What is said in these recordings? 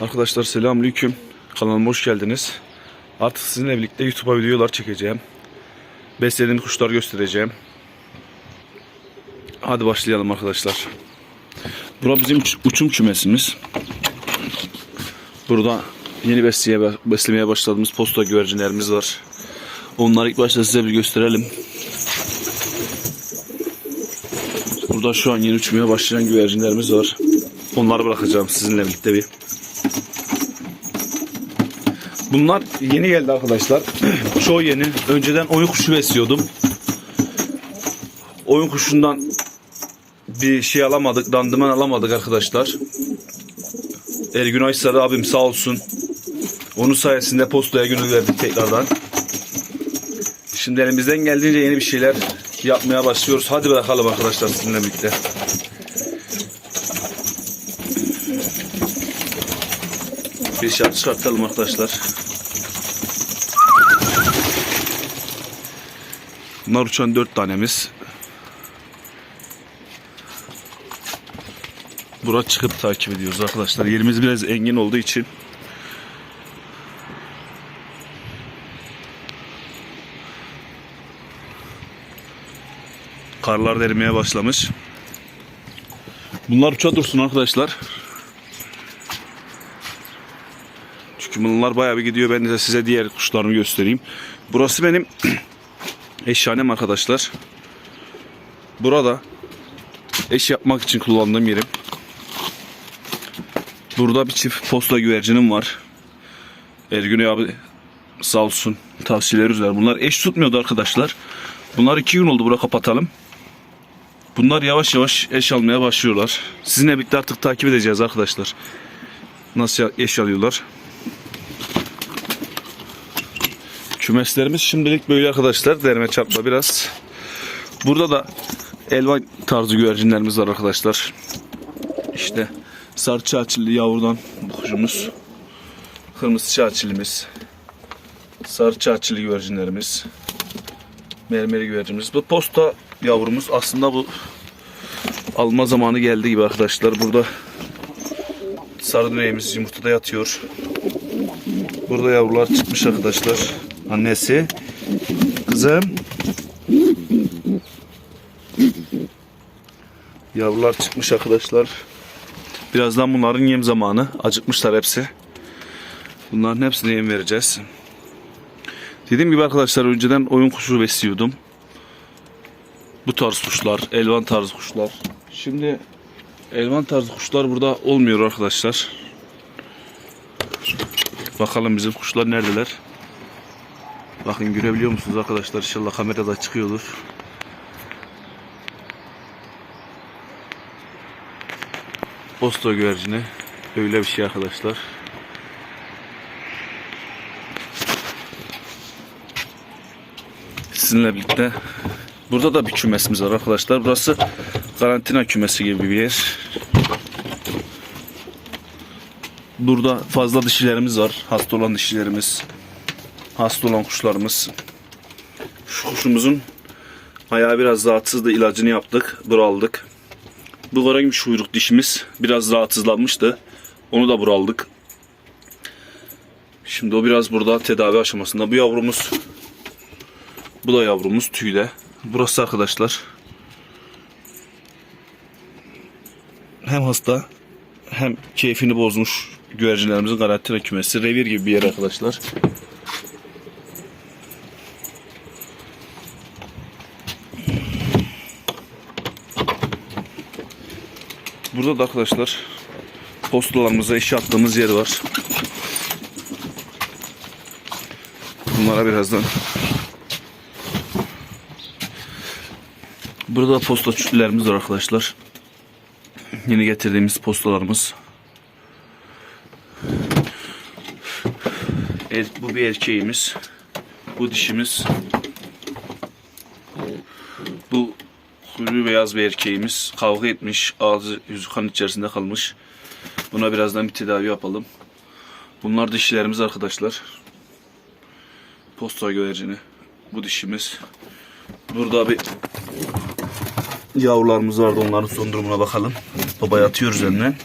Arkadaşlar selamünaleyküm. Kanalıma hoş geldiniz. Artık sizinle birlikte YouTube'a videolar çekeceğim. Beslediğim kuşlar göstereceğim. Hadi başlayalım arkadaşlar. Bura bizim uç- uçum kümesimiz. Burada yeni besleye, beslemeye başladığımız posta güvercinlerimiz var. Onları ilk başta size bir gösterelim. Burada şu an yeni uçmaya başlayan güvercinlerimiz var. Onları bırakacağım sizinle birlikte bir. Bunlar yeni geldi arkadaşlar. Çoğu yeni. Önceden oyun kuşu besliyordum. Oyun kuşundan bir şey alamadık. Dandıman alamadık arkadaşlar. Ergün Aysarı abim sağ olsun. Onun sayesinde postaya gönül verdik tekrardan. Şimdi elimizden geldiğince yeni bir şeyler yapmaya başlıyoruz. Hadi bakalım arkadaşlar sizinle birlikte. Bir şart çıkartalım arkadaşlar. Bunlar uçan dört tanemiz. Bura çıkıp takip ediyoruz arkadaşlar. Yerimiz biraz engin olduğu için. Karlar erimeye başlamış. Bunlar uça dursun arkadaşlar. Bunlar bayağı bir gidiyor. Ben de size diğer kuşlarımı göstereyim. Burası benim eşhanem arkadaşlar. Burada eş yapmak için kullandığım yerim. Burada bir çift posta güvercinim var. Ergün abi sağ olsun tavsiyeleri üzere. Bunlar eş tutmuyordu arkadaşlar. Bunlar iki gün oldu bura kapatalım. Bunlar yavaş yavaş eş almaya başlıyorlar. Sizinle birlikte artık takip edeceğiz arkadaşlar. Nasıl eş alıyorlar. Kümeslerimiz şimdilik böyle arkadaşlar. Derme çarpma biraz. Burada da elvan tarzı güvercinlerimiz var arkadaşlar. İşte sarı çağçılı yavrudan bu. Kırmızı çağçılımız. Sarı çağçılı güvercinlerimiz. Mermeri güvercinimiz. Bu posta yavrumuz. Aslında bu alma zamanı geldi gibi arkadaşlar. Burada sarı düğümümüz yumurtada yatıyor. Burada yavrular çıkmış arkadaşlar. Annesi. Kızım. Yavrular çıkmış arkadaşlar. Birazdan bunların yem zamanı. Acıkmışlar hepsi. Bunların hepsine yem vereceğiz. Dediğim gibi arkadaşlar önceden oyun kuşu besliyordum. Bu tarz kuşlar, elvan tarzı kuşlar. Şimdi elvan tarzı kuşlar burada olmuyor arkadaşlar. Bakalım bizim kuşlar neredeler? Bakın görebiliyor musunuz arkadaşlar? İnşallah kamerada çıkıyordur. Posta güvercini. Öyle bir şey arkadaşlar. Sizinle birlikte burada da bir kümesimiz var arkadaşlar. Burası karantina kümesi gibi bir yer. Burada fazla dişilerimiz var. Hasta olan dişilerimiz. Hasta olan kuşlarımız. Şu kuşumuzun ayağı biraz rahatsızdı. ilacını yaptık. Buraldık. Bu karagümüş uyruk dişimiz biraz rahatsızlanmıştı. Onu da buraldık. Şimdi o biraz burada tedavi aşamasında. Bu yavrumuz bu da yavrumuz tüyde. Burası arkadaşlar hem hasta hem keyfini bozmuş güvercinlerimizin karantina kümesi. Revir gibi bir yer arkadaşlar. Burada da arkadaşlar postalarımıza eşya attığımız yer var. Bunlara birazdan Burada da posta çütlerimiz var arkadaşlar. Yeni getirdiğimiz postalarımız. Er- bu bir erkeğimiz. Bu dişimiz. Bu kuyruğu beyaz bir erkeğimiz. Kavga etmiş. Ağzı yüzü kan içerisinde kalmış. Buna birazdan bir tedavi yapalım. Bunlar dişilerimiz arkadaşlar. Posta güvercini. Bu dişimiz. Burada bir yavrularımız vardı. Onların son durumuna bakalım. Babayı atıyoruz önüne.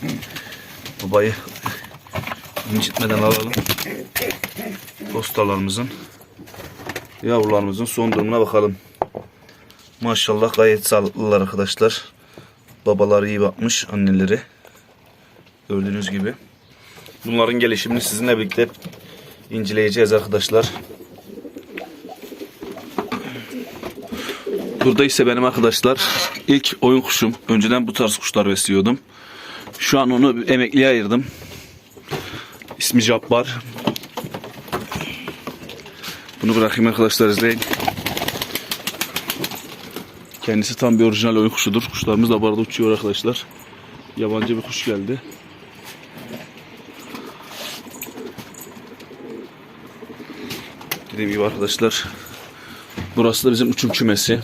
Babayı incitmeden alalım. Postalarımızın yavrularımızın son durumuna bakalım. Maşallah gayet sağlıklılar arkadaşlar. Babaları iyi bakmış anneleri. Gördüğünüz gibi. Bunların gelişimini sizinle birlikte inceleyeceğiz arkadaşlar. Burada ise benim arkadaşlar ilk oyun kuşum. Önceden bu tarz kuşlar besliyordum. Şu an onu emekliye ayırdım. İsmi Cabbar. Bunu bırakayım arkadaşlar izleyin. Kendisi tam bir orijinal oyun kuşudur. Kuşlarımız da bu arada uçuyor arkadaşlar. Yabancı bir kuş geldi. Dediğim gibi arkadaşlar. Burası da bizim uçum kümesi.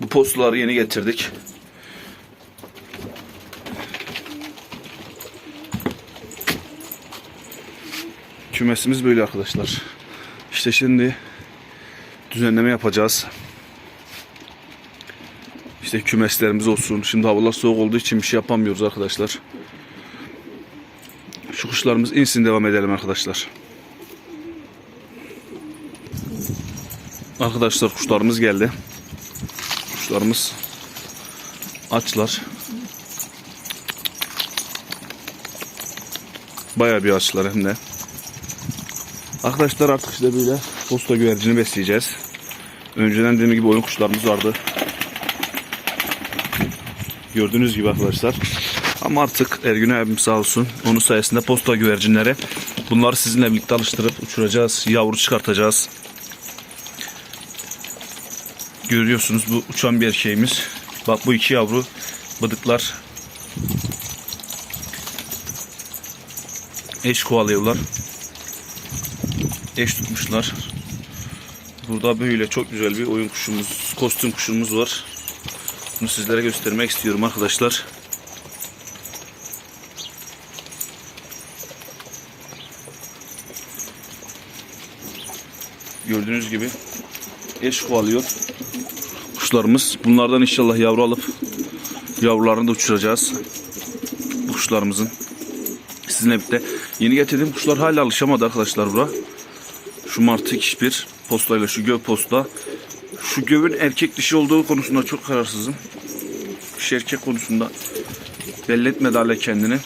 Bu postuları yeni getirdik. Kümesimiz böyle arkadaşlar. İşte şimdi düzenleme yapacağız. İşte kümeslerimiz olsun. Şimdi havalar soğuk olduğu için bir şey yapamıyoruz arkadaşlar. Şu kuşlarımız insin devam edelim arkadaşlar. Arkadaşlar kuşlarımız geldi. Kuşlarımız açlar. Bayağı bir açlar hem de. Arkadaşlar artık işte böyle posta güvercini besleyeceğiz. Önceden dediğim gibi oyun kuşlarımız vardı. Gördüğünüz gibi arkadaşlar. Ama artık Ergün abim sağ olsun. Onun sayesinde posta güvercinleri. Bunları sizinle birlikte alıştırıp uçuracağız. Yavru çıkartacağız. Görüyorsunuz bu uçan bir erkeğimiz. Bak bu iki yavru bıdıklar. Eş kovalıyorlar. Eş tutmuşlar. Burada böyle çok güzel bir oyun kuşumuz, kostüm kuşumuz var. Bunu sizlere göstermek istiyorum arkadaşlar. Gördüğünüz gibi eş kovalıyor kuşlarımız. Bunlardan inşallah yavru alıp yavrularını da uçuracağız. Bu kuşlarımızın. Sizinle birlikte. Yeni getirdiğim kuşlar hala alışamadı arkadaşlar bura. Şu martı bir postayla şu göv posta. Şu gövün erkek dişi olduğu konusunda çok kararsızım. Şu erkek konusunda belli etmedi hala kendini.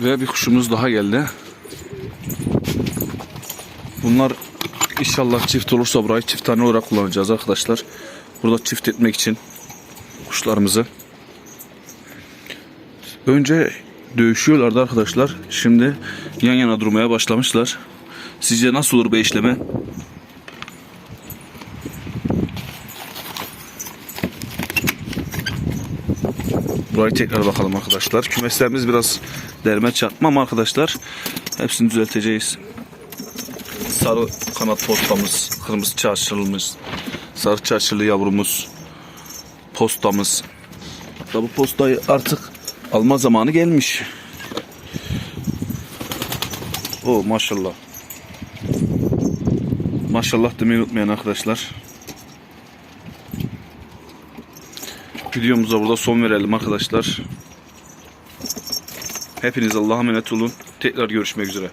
Ve bir kuşumuz daha geldi. Bunlar inşallah çift olursa burayı çift tane olarak kullanacağız arkadaşlar. Burada çift etmek için kuşlarımızı. Önce dövüşüyorlardı arkadaşlar. Şimdi yan yana durmaya başlamışlar. Sizce nasıl olur bu işleme? Burayı tekrar bakalım arkadaşlar. Kümeslerimiz biraz derme çarpma ama arkadaşlar hepsini düzelteceğiz. Sarı kanat postamız, kırmızı çarşılımız, sarı çarşılı yavrumuz, postamız. Hatta bu postayı artık alma zamanı gelmiş. O maşallah. Maşallah demeyi unutmayın arkadaşlar. Videomuza burada son verelim arkadaşlar. Hepiniz Allah'a emanet olun. Tekrar görüşmek üzere.